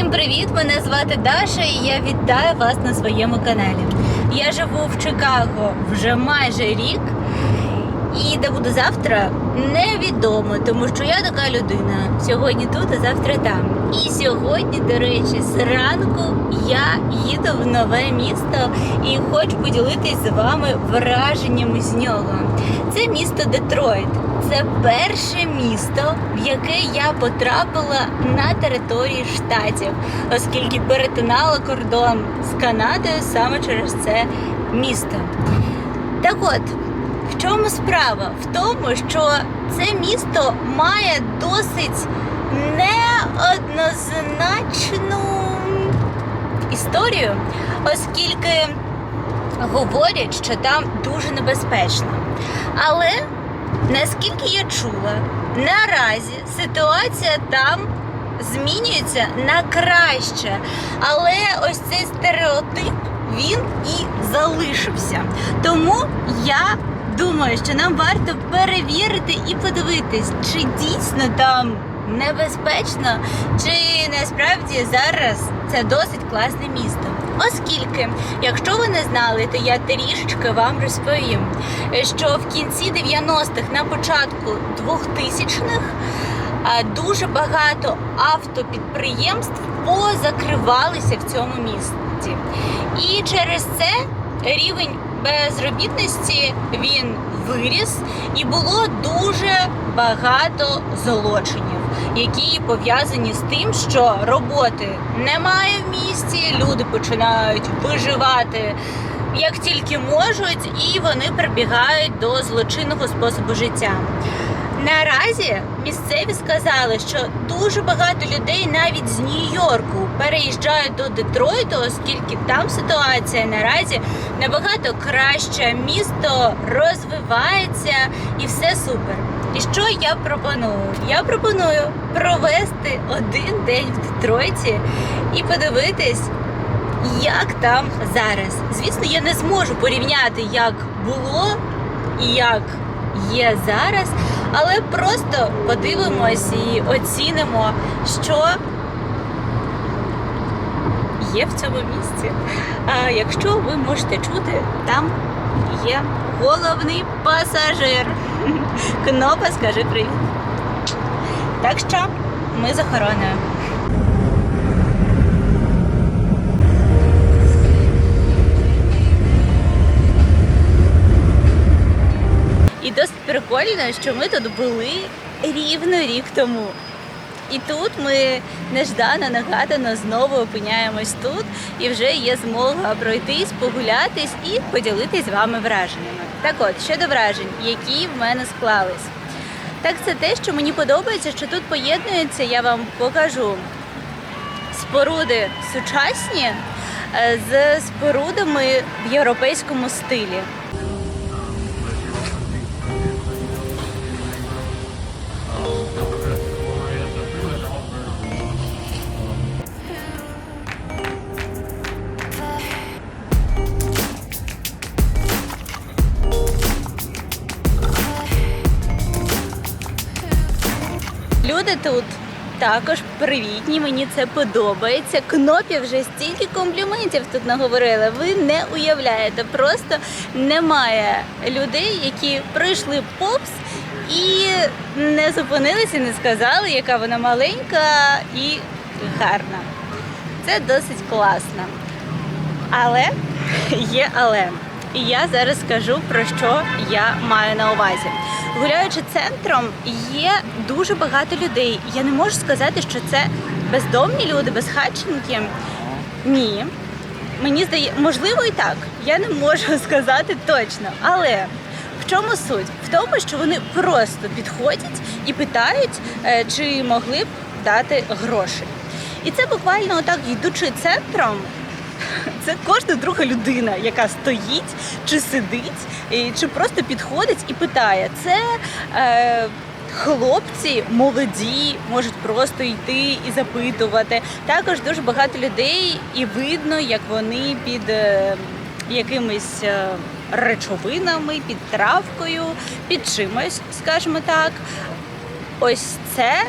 Всім привіт! Мене звати Даша і я вітаю вас на своєму каналі. Я живу в Чикаго вже майже рік. І де буду завтра, невідомо, тому що я така людина. Сьогодні тут, а завтра там. І сьогодні, до речі, зранку я їду в нове місто і хочу поділитись з вами враженнями з нього. Це місто Детройт. Це перше місто, в яке я потрапила на території штатів, оскільки перетинала кордон з Канадою саме через це місто. Так от, в чому справа? В тому, що це місто має досить неоднозначну історію, оскільки говорять, що там дуже небезпечно. Але наскільки я чула, наразі ситуація там змінюється на краще. Але ось цей стереотип він і залишився. Тому я думаю, що нам варто перевірити і подивитись, чи дійсно там небезпечно, чи насправді зараз це досить класне місто. Оскільки, якщо ви не знали, то я трішечки вам розповім, що в кінці 90-х, на початку 2000-х дуже багато автопідприємств позакривалися в цьому місті. І через це рівень безробітності він виріс, і було дуже багато злочинів, які пов'язані з тим, що роботи немає в місті, люди починають виживати. Як тільки можуть, і вони прибігають до злочинного способу життя. Наразі місцеві сказали, що дуже багато людей навіть з Нью-Йорку переїжджають до Детройту, оскільки там ситуація наразі набагато краща, місто розвивається і все супер. І що я пропоную? Я пропоную провести один день в Детройті і подивитись, як там зараз. Звісно, я не зможу порівняти, як було і як є зараз, але просто подивимось і оцінимо, що є в цьому місці. А якщо ви можете чути, там є головний пасажир. Кнопа, скажи привіт. Так що ми з. І досить прикольно, що ми тут були рівно рік тому. І тут ми неждано нагадано знову опиняємось тут, і вже є змога пройтись, погулятись і поділитись з вами враженнями. Так от, щодо вражень, які в мене склались. Так, це те, що мені подобається, що тут поєднується, я вам покажу споруди сучасні е, з спорудами в європейському стилі. Тут також привітні, мені це подобається. Кнопі вже стільки компліментів тут наговорили. Ви не уявляєте, просто немає людей, які пройшли попс і не зупинилися, не сказали, яка вона маленька і гарна. Це досить класно. Але є але. І я зараз скажу про що я маю на увазі. Гуляючи центром, є дуже багато людей. Я не можу сказати, що це бездомні люди, безхатченки. Ні. Мені здається, можливо, і так. Я не можу сказати точно. Але в чому суть? В тому, що вони просто підходять і питають, е, чи могли б дати гроші. І це буквально отак, йдучи центром, це кожна друга людина, яка стоїть чи сидить, чи просто підходить і питає. Це е, хлопці молоді, можуть просто йти і запитувати. Також дуже багато людей, і видно, як вони під е, якимись е, речовинами, під травкою, під чимось, скажімо так. Ось це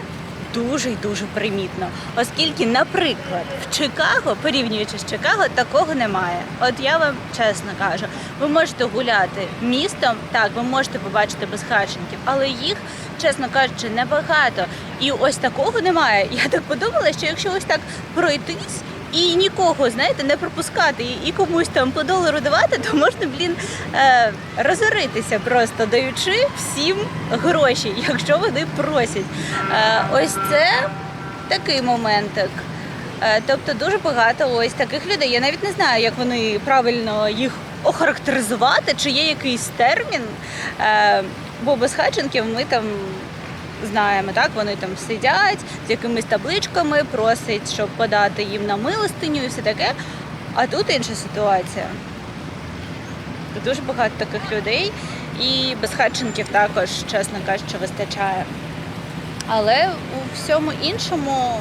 дуже і дуже примітно. Оскільки, наприклад, в Чикаго, порівнюючи з Чикаго, такого немає. От я вам чесно кажу, ви можете гуляти містом, так, ви можете побачити безхатченків, але їх, чесно кажучи, небагато. І ось такого немає. Я так подумала, що якщо ось так пройтись. І нікого, знаєте, не пропускати і- комусь там по долару давати, то можна, блін, е, розоритися просто даючи всім гроші, якщо вони просять. Е, ось це такий моментик. Е, тобто дуже багато ось таких людей. Я навіть не знаю, як вони правильно їх охарактеризувати, чи є якийсь термін. Бо без хатченків ми там знаємо, так вони там сидять з якимись табличками, просять, щоб подати їм на милостиню і все таке. А тут інша ситуація. Дуже багато таких людей, і безхатченків також, чесно кажучи, вистачає. Але у всьому іншому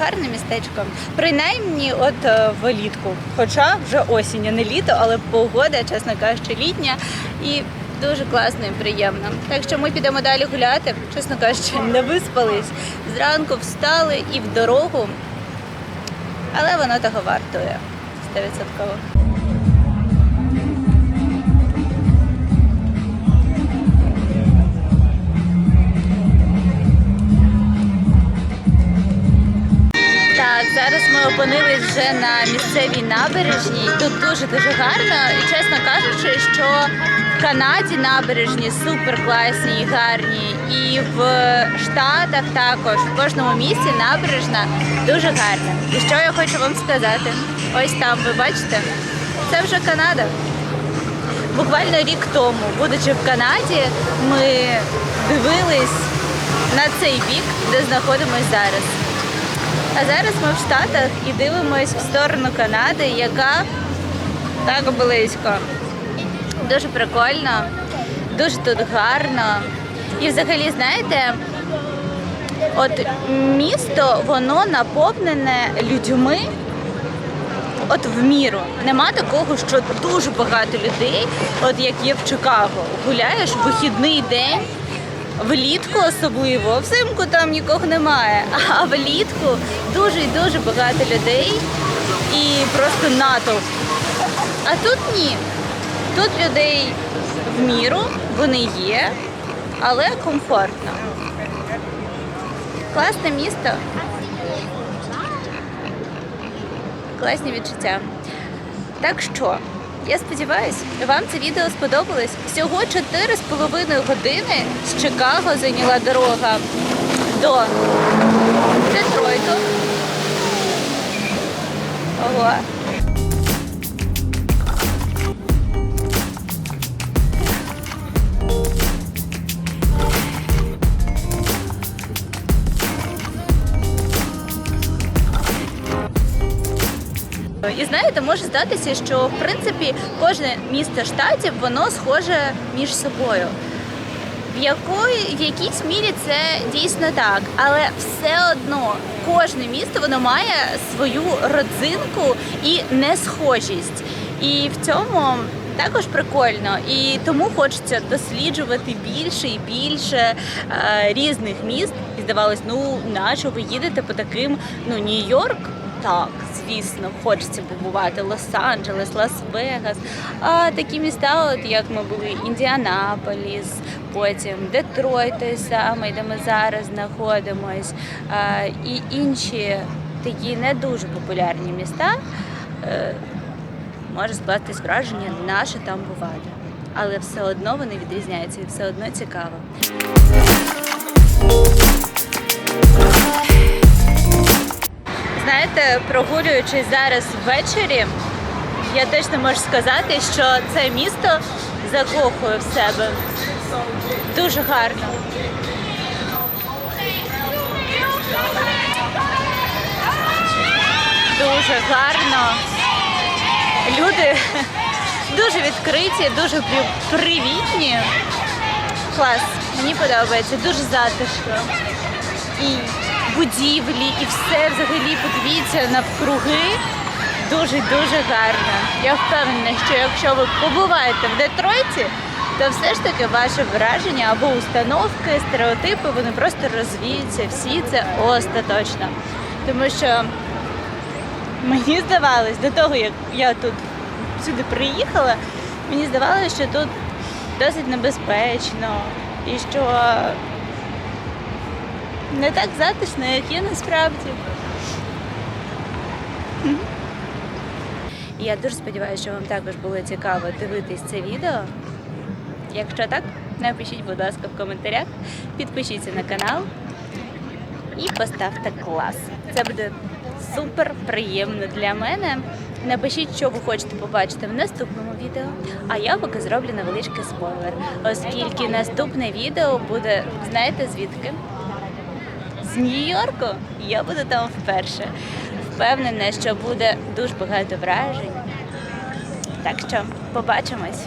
гарне містечко. Принаймні, от е, влітку. Хоча вже осінь, а не літо, але погода, чесно кажучи, літня і дуже класно і приємно. Так що ми підемо далі гуляти, чесно кажучи, не виспались. Зранку встали і в дорогу. Але воно того вартує. 100%. Так, зараз ми опинились вже на місцевій набережній. Тут дуже дуже гарно. І чесно кажучи, що в Канаді набережні супер класні і гарні. І в Штатах також в кожному місці набережна дуже гарна. І що я хочу вам сказати? Ось там, ви бачите, це вже Канада. Буквально рік тому, будучи в Канаді, ми дивились на цей бік, де знаходимось зараз. А зараз ми в Штатах і дивимось в сторону Канади, яка так близько. Дуже прикольно, дуже тут гарно. І взагалі, знаєте, от місто воно наповнене людьми. От в міру нема такого, що дуже багато людей, от як є в Чикаго, гуляєш в вихідний день, влітку особливо, взимку там нікого немає. А влітку дуже і дуже багато людей і просто натовп. А тут ні. Тут людей в міру, вони є, але комфортно. Класне місто. Класні відчуття. Так що, я сподіваюся, вам це відео сподобалось. Всього 4,5 години з Чикаго зайняла дорога до Детройту. Ого. І знаєте, може здатися, що в принципі кожне місто штатів воно схоже між собою. В якої в якійсь мірі це дійсно так, але все одно кожне місто воно має свою родзинку і несхожість. І в цьому також прикольно. І тому хочеться досліджувати більше і більше е, різних міст. І здавалось, ну наче ви їдете по таким, ну Нью-Йорк. Так, звісно, хочеться побувати Лос-Анджелес, Лас-Вегас. А такі міста, от як ми були Індіанаполіс, потім Детройт той самий, де ми зараз знаходимось, і інші такі не дуже популярні міста. е, Може скластись враження, наше там бувати. Але все одно вони відрізняються і все одно цікаво. Знаєте, прогулюючись зараз ввечері, я точно можу сказати, що це місто закохує в себе. Дуже гарно. Дуже гарно. Люди дуже відкриті, дуже привітні. Клас, мені подобається, дуже затишно. І будівлі, і все взагалі подивіться навкруги. Дуже дуже гарно. Я впевнена, що якщо ви побуваєте в Детройті, то все ж таки ваше враження або установки, стереотипи, вони просто розвіються всі це остаточно. Тому що мені здавалось, до того як я тут сюди приїхала, мені здавалося, що тут досить небезпечно і що не так затишно, як є насправді. Я дуже сподіваюся, що вам також було цікаво дивитись це відео. Якщо так, напишіть, будь ласка, в коментарях, підпишіться на канал і поставте клас. Це буде супер приємно для мене. Напишіть, що ви хочете побачити в наступному відео. А я поки зроблю невеличкий спойлер, оскільки наступне відео буде, знаєте звідки? Нью-Йорку. Я буду там вперше. Впевнена, що буде дуже багато вражень. Так що побачимось.